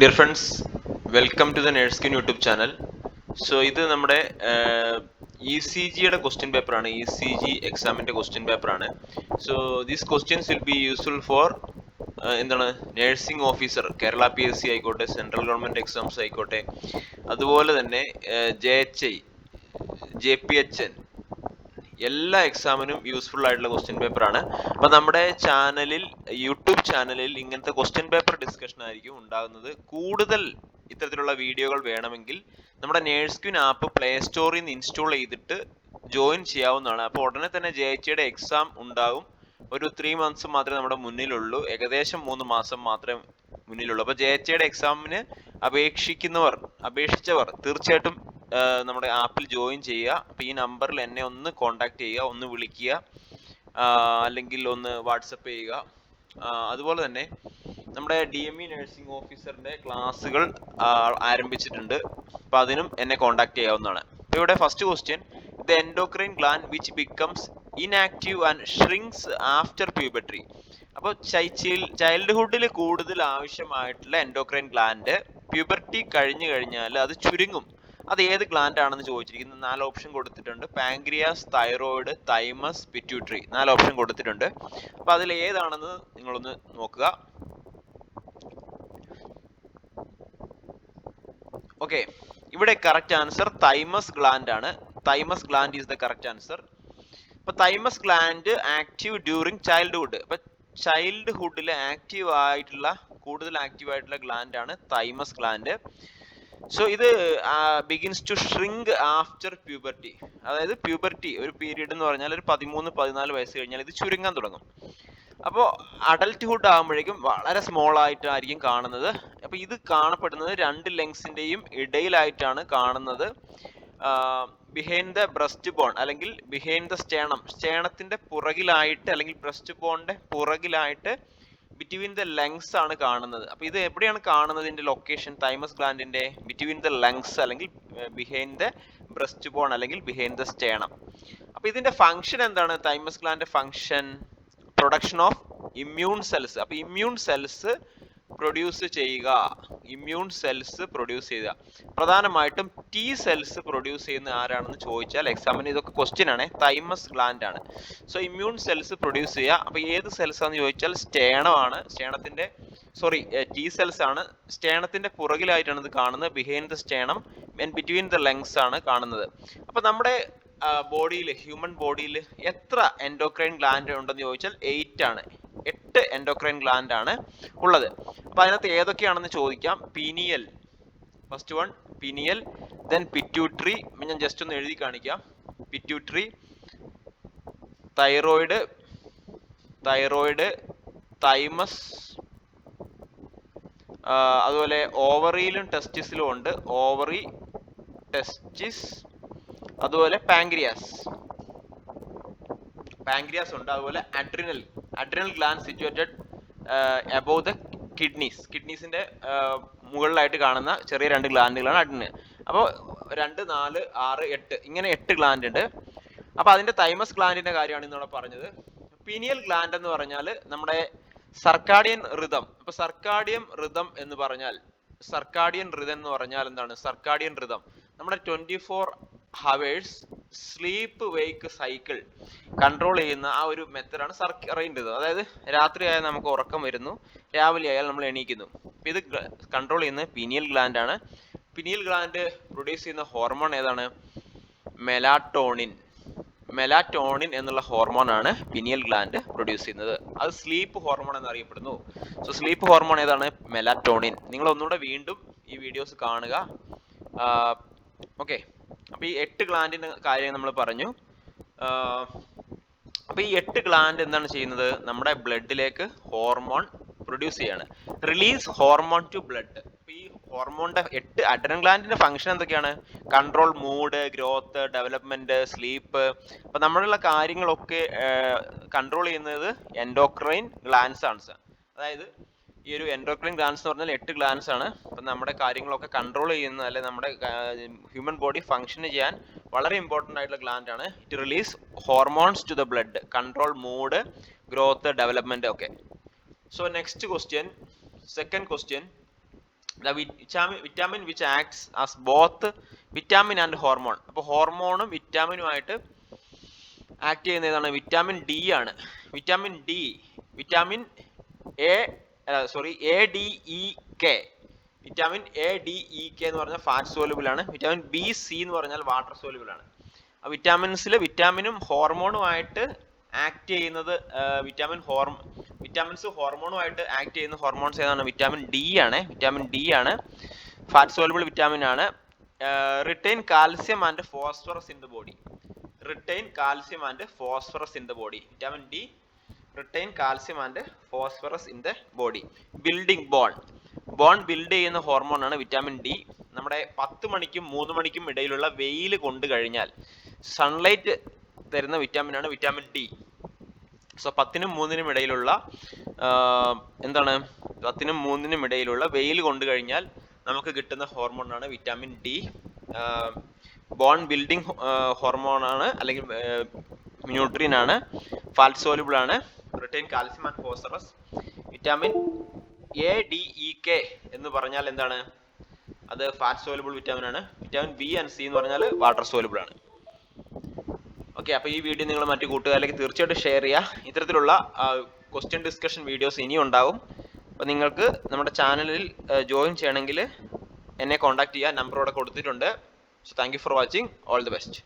Dear friends welcome to the Nurseskin YouTube channel so ഇത് നമ്മുടെ E C ജിയുടെ question പേപ്പറാണ് ഇ സി ജി എക്സാമിന്റെ ക്വസ്റ്റ്യൻ പേപ്പറാണ് so these questions will be useful for എന്താണ് nursing officer Kerala P S C ആയിക്കോട്ടെ central government exams ആയിക്കോട്ടെ. അതുപോലെ തന്നെ J H I J P H N എല്ലാ എക്സാമിനും യൂസ്ഫുൾ ആയിട്ടുള്ള ക്വസ്റ്റ്യൻ പേപ്പർ ആണ്. അപ്പൊ നമ്മുടെ ചാനലിൽ യൂട്യൂബ് ചാനലിൽ ഇങ്ങനത്തെ ക്വസ്റ്റ്യൻ പേപ്പർ ഡിസ്കഷൻ ആയിരിക്കും ഉണ്ടാകുന്നത്. കൂടുതൽ ഇത്തരത്തിലുള്ള വീഡിയോകൾ വേണമെങ്കിൽ നമ്മുടെ നേഴ്സ്ക്യൂൻ ആപ്പ് പ്ലേ സ്റ്റോറിൽ നിന്ന് ഇൻസ്റ്റാൾ ചെയ്തിട്ട് ജോയിൻ ചെയ്യാവുന്നതാണ്. അപ്പോൾ ഉടനെ തന്നെ ജെ എച്ച് എക്സാം ഉണ്ടാകും. ഒരു ത്രീ മന്ത്സ് മാത്രമേ നമ്മുടെ മുന്നിലുള്ളൂ. ഏകദേശം മൂന്ന് മാസം മാത്രമേ മുന്നിലുള്ളൂ. അപ്പോൾ ജെ എച്ച് എക്സാമിന് അപേക്ഷിക്കുന്നവർ അപേക്ഷിച്ചവർ തീർച്ചയായിട്ടും നമ്മുടെ ആപ്പിൽ ജോയിൻ ചെയ്യുക. അപ്പോൾ ഈ നമ്പറിൽ എന്നെ ഒന്ന് കോൺടാക്ട് ചെയ്യുക ഒന്ന് വിളിക്കുക അല്ലെങ്കിൽ ഒന്ന് വാട്സപ്പ് ചെയ്യുക. അതുപോലെ തന്നെ നമ്മുടെ ഡി എം ഇ നഴ്സിംഗ് ഓഫീസറിന്റെ ക്ലാസ്സുകൾ ആരംഭിച്ചിട്ടുണ്ട്. അപ്പോൾ അതിനും എന്നെ കോൺടാക്ട് ചെയ്യാവുന്നതാണ്. അപ്പോൾ ഇവിടെ first question the endocrine gland which becomes inactive and shrinks after പ്യൂബട്രി അപ്പോൾ ചൈൽഡ്ഹുഡിൽ കൂടുതൽ ആവശ്യമായിട്ടുള്ള എൻഡോക്രൈൻ ഗ്ലാൻഡ് പ്യൂബർട്ടി കഴിഞ്ഞു കഴിഞ്ഞാൽ അത് ചുരുങ്ങും. അത് ഏത് ഗ്ലാൻഡ് ആണെന്ന് ചോദിച്ചിരിക്കുന്നത് നാല് ഓപ്ഷൻ കൊടുത്തിട്ടുണ്ട്. പാങ്ക്രിയാസ് തൈറോയിഡ് തൈമസ് പിറ്റ്യൂട്ടറി നാല് ഓപ്ഷൻ കൊടുത്തിട്ടുണ്ട്. അപ്പൊ അതിൽ ഏതാണെന്ന് നിങ്ങളൊന്ന് നോക്കുക. ഓക്കെ ഇവിടെ കറക്റ്റ് ആൻസർ തൈമസ് ഗ്ലാൻഡ് ആണ്. Thymus gland is the correct answer അപ്പൊ thymus gland active during childhood അപ്പൊ ചൈൽഡ്ഹുഡിൽ ആക്റ്റീവ് ആയിട്ടുള്ള കൂടുതൽ ആക്റ്റീവ് ആയിട്ടുള്ള ഗ്ലാൻഡ് ആണ് തൈമസ് ഗ്ലാൻഡ് സോ ഇത് begins to shrink after puberty അതായത് പ്യൂബർട്ടി ഒരു പീരീഡ് എന്ന് പറഞ്ഞാൽ ഒരു പതിമൂന്ന് പതിനാല് വയസ്സ് കഴിഞ്ഞാൽ ഇത് ചുരുങ്ങാൻ തുടങ്ങും. അപ്പോൾ അഡൽട്ട്ഹുഡ് ആകുമ്പോഴേക്കും വളരെ സ്മോൾ ആയിട്ടായിരിക്കും കാണുന്നത്. അപ്പോൾ ഇത് കാണപ്പെടുന്നത് രണ്ട് ലെങ്സിന്റെയും ഇടയിലായിട്ടാണ് കാണുന്നത്. ബിഹൈൻഡ് ദ ബ്രസ്റ്റ് ബോൺ അല്ലെങ്കിൽ ബിഹൈൻഡ് ദ സ്റ്റേണം സ്റ്റേണത്തിന്റെ പുറകിലായിട്ട് അല്ലെങ്കിൽ ബ്രസ്റ്റ് ബോണിന്റെ പുറകിലായിട്ട് ബിറ്റ്വീൻ ദ ലങ്സ് ആണ് കാണുന്നത്. അപ്പൊ ഇത് എവിടെയാണ് കാണുന്നത് ഇതിന്റെ ലൊക്കേഷൻ തൈമസ് ഗ്ലാൻഡിന്റെ ബിറ്റ്വീൻ ദ ലങ്സ് അല്ലെങ്കിൽ ബിഹൈൻഡ് ദ ബ്രസ്റ്റ് ബോൺ അല്ലെങ്കിൽ ബിഹൈൻഡ് ദ സ്റ്റേണം അപ്പൊ ഇതിന്റെ ഫംഗ്ഷൻ എന്താണ്? Thymus gland function production of immune cells അപ്പൊ ഇമ്മ്യൂൺ സെൽസ് പ്രൊഡ്യൂസ് ചെയ്യുക. ഇമ്മ്യൂൺ സെൽസ് പ്രൊഡ്യൂസ് ചെയ്യുക പ്രധാനമായിട്ടും ടി സെൽസ് പ്രൊഡ്യൂസ് ചെയ്യുന്ന ആരാണെന്ന് ചോദിച്ചാൽ എക്സാമിന് ഇതൊക്കെ ക്വസ്റ്റ്യൻ ആണ്. തൈമസ് ഗ്ലാൻഡ് ആണ്. സോ ഇമ്മ്യൂൺ സെൽസ് പ്രൊഡ്യൂസ് ചെയ്യുക അപ്പൊ ഏത് സെൽസ് ആണെന്ന് ചോദിച്ചാൽ സ്റ്റേണമാണ്. സ്റ്റേണത്തിന്റെ സോറി ടി സെൽസ് ആണ്. സ്റ്റേണത്തിന്റെ പുറകിലായിട്ടാണ് ഇത് കാണുന്നത്. Behind the sternum and between the lungs ആണ് കാണുന്നത്. അപ്പോൾ നമ്മുടെ ബോഡിയിൽ ഹ്യൂമൻ ബോഡിയിൽ എത്ര എൻഡോക്രൈൻ ഗ്ലാൻഡ് ഉണ്ടെന്ന് ചോദിച്ചാൽ എയ്റ്റ് ആണ്. എട്ട് എൻഡോക്രൈൻ ഗ്ലാൻഡ് ആണ് ഉള്ളത്. അപ്പൊ അതിനകത്ത് ഏതൊക്കെയാണെന്ന് ചോദിക്കാം. Pineal first one pineal then pituitary ഞാൻ ജസ്റ്റ് ഒന്ന് എഴുതി കാണിക്കാം. പിറ്റ്യൂട്ടറി തൈറോയിഡ് തൈറോയിഡ് തൈമസ് അതുപോലെ ഓവറിയിലും ടെസ്റ്റിസിലും ഉണ്ട്. ഓവറി ടെസ്റ്റിസ് അതുപോലെ പാങ്ക്രിയാസ് പാങ്ക്രിയാസ് ഉണ്ട് അതുപോലെ adrenal adrenal gland situated above the kidneys കിഡ്നീസിന്റെ മുകളിലായിട്ട് കാണുന്ന ചെറിയ രണ്ട് ഗ്ലാൻഡുകളാണ് അഡ്രിനൽ അപ്പോൾ രണ്ട് നാല് ആറ് എട്ട് ഇങ്ങനെ എട്ട് ഗ്ലാൻഡ് ഉണ്ട്. അപ്പോൾ അതിന്റെ തൈമസ് ഗ്ലാൻഡിന്റെ കാര്യമാണ് ഇന്നോടെ പറഞ്ഞത്. പീനിയൽ ഗ്ലാൻഡ് എന്ന് പറഞ്ഞാൽ നമ്മുടെ സർക്കാഡിയൻ ഋതം അപ്പോൾ സർക്കാഡിയം ഋതം എന്ന് പറഞ്ഞാൽ സർക്കാഡിയൻ ഋതം എന്ന് പറഞ്ഞാൽ എന്താണ്? സർക്കാഡിയൻ ഋതം നമ്മുടെ twenty four hours sleep wake cycle control ചെയ്യുന്ന ആ ഒരു മെത്തഡാണ് സർക്കറിയൻ അറിയേണ്ടത്. അതായത് രാത്രിയായാൽ നമുക്ക് ഉറക്കം വരുന്നു രാവിലെ ആയാൽ നമ്മൾ എണീക്കുന്നു. ഇത് കൺട്രോൾ ചെയ്യുന്ന പിനിയൽ ഗ്ലാൻഡ് ആണ്. പിനിയൽ ഗ്ലാൻഡ് പ്രൊഡ്യൂസ് ചെയ്യുന്ന ഹോർമോൺ ഏതാണ്? മെലാറ്റോണിൻ മെലാറ്റോണിൻ എന്നുള്ള ഹോർമോൺ ആണ് പിനിയൽ ഗ്ലാൻഡ് പ്രൊഡ്യൂസ് ചെയ്യുന്നത്. അത് സ്ലീപ്പ് ഹോർമോൺ എന്നറിയപ്പെടുന്നു. സോ സ്ലീപ്പ് ഹോർമോൺ ഏതാണ്? മെലാറ്റോണിൻ നിങ്ങൾ ഒന്നുകൂടെ വീണ്ടും ഈ വീഡിയോസ് കാണുക. ഓക്കെ അപ്പൊ ഈ എട്ട് ഗ്ലാൻഡിന്റെ കാര്യം നമ്മൾ പറഞ്ഞു. അപ്പോൾ ഈ എട്ട് ഗ്ലാൻഡ് എന്താണ് ചെയ്യുന്നത്? നമ്മുടെ ബ്ലഡിലേക്ക് ഹോർമോൺ പ്രൊഡ്യൂസ് ചെയ്യാണ്. Release hormone to blood. ഈ ഹോർമോണിന്റെ എട്ട് അഡ്രൻ ഗ്ലാൻഡിന്റെ ഫംഗ്ഷൻ എന്തൊക്കെയാണ്? Control mood growth development sleep. അപ്പൊ നമ്മളുള്ള കാര്യങ്ങളൊക്കെ കൺട്രോൾ ചെയ്യുന്നത് എൻഡോക്രൈൻ ഗ്ലാൻസ് ആണ് അതായത് ഈ ഒരു എൻഡോക്രൈൻ ഗ്ലാൻസ് എന്ന് പറഞ്ഞാൽ എട്ട് ഗ്ലാൻസ് ആണ്. അപ്പം നമ്മുടെ കാര്യങ്ങളൊക്കെ കൺട്രോൾ ചെയ്യുന്ന അല്ലെ നമ്മുടെ ഹ്യൂമൻ ബോഡി ഫങ്ഷൻ ചെയ്യാൻ വളരെ ഇമ്പോർട്ടന്റ് ആയിട്ടുള്ള ഗ്ലാൻഡ് ആണ്. It release hormones to the blood control mood growth development ഒക്കെ. So next question second question the vitamin vitamin which acts as both vitamin and hormone അപ്പോൾ ഹോർമോണും വിറ്റാമിനുമായിട്ട് ആക്ട് ചെയ്യുന്ന ഏതാണ്? വിറ്റാമിൻ ഡി ആണ്. Vitamin D vitamin A sorry A D E K vitamin A D E K എന്ന് പറഞ്ഞാൽ fat soluble ആണ്. Vitamin B C എന്ന് പറഞ്ഞാൽ വാട്ടർ സോലുബിൾ ആണ്. ആ വിറ്റാമിൻസിൽ വിറ്റാമിനും ഹോർമോണുമായിട്ട് ആക്ട് ചെയ്യുന്നത് വിറ്റാമിൻ ഹോർമ വിറ്റാമിൻസ് ഹോർമോണുമായിട്ട് ആക്ട് ചെയ്യുന്ന ഹോർമോൺസ് ഏതാണ്? വിറ്റാമിൻ ഡി ആണ്. വിറ്റാമിൻ ഡി ആണ്. ഫാറ്റ് സോലുബിൾ വിറ്റാമിൻ ആണ്. Retain calcium and phosphorus in the body retain calcium and phosphorus in the body vitamin D retain calcium and phosphorus in the body building bone bone build ചെയ്യുന്ന hormone ആണ് vitamin D നമ്മുടെ പത്ത് മണിക്കും മൂന്ന് മണിക്കും ഇടയിലുള്ള വെയിൽ കൊണ്ടു കഴിഞ്ഞാൽ സൺലൈറ്റ് തരുന്ന വിറ്റാമിൻ ആണ് വിറ്റാമിൻ ഡി സോ പത്തിനും മൂന്നിനും ഇടയിലുള്ള എന്താണ്? പത്തിനും മൂന്നിനും ഇടയിലുള്ള വെയിൽ കൊണ്ടു കഴിഞ്ഞാൽ നമുക്ക് കിട്ടുന്ന ഹോർമോൺ ആണ് vitamin D bone building hormone ആണ് അല്ലെങ്കിൽ ന്യൂട്രിയൻ ആണ്. ഫാറ്റ് സോലുബിൾ ആണ്. Retain calcium and phosphorus vitamin A D E K എന്ന് പറഞ്ഞാൽ എന്താണ്? അത് ഫാറ്റ് സോലബിൾ വിറ്റാമിൻ ആണ്. വിറ്റാമിൻ ബി ആൻഡ് സി എന്ന് പറഞ്ഞാൽ വാട്ടർ സോലബിൾ ആണ്. ഓക്കെ അപ്പോൾ ഈ വീഡിയോ നിങ്ങൾ മറ്റു കൂട്ടുകാരിലേക്ക് തീർച്ചയായിട്ടും ഷെയർ ചെയ്യുക. ഇത്തരത്തിലുള്ള ക്വസ്റ്റ്യൻ ഡിസ്കഷൻ വീഡിയോസ് ഇനിയും ഉണ്ടാവും. അപ്പോൾ നിങ്ങൾക്ക് നമ്മുടെ ചാനലിൽ ജോയിൻ ചെയ്യണമെങ്കിൽ എന്നെ കോൺടാക്ട് ചെയ്യുക. നമ്പർ ഇവിടെ കൊടുത്തിട്ടുണ്ട്. So thank you for watching all the best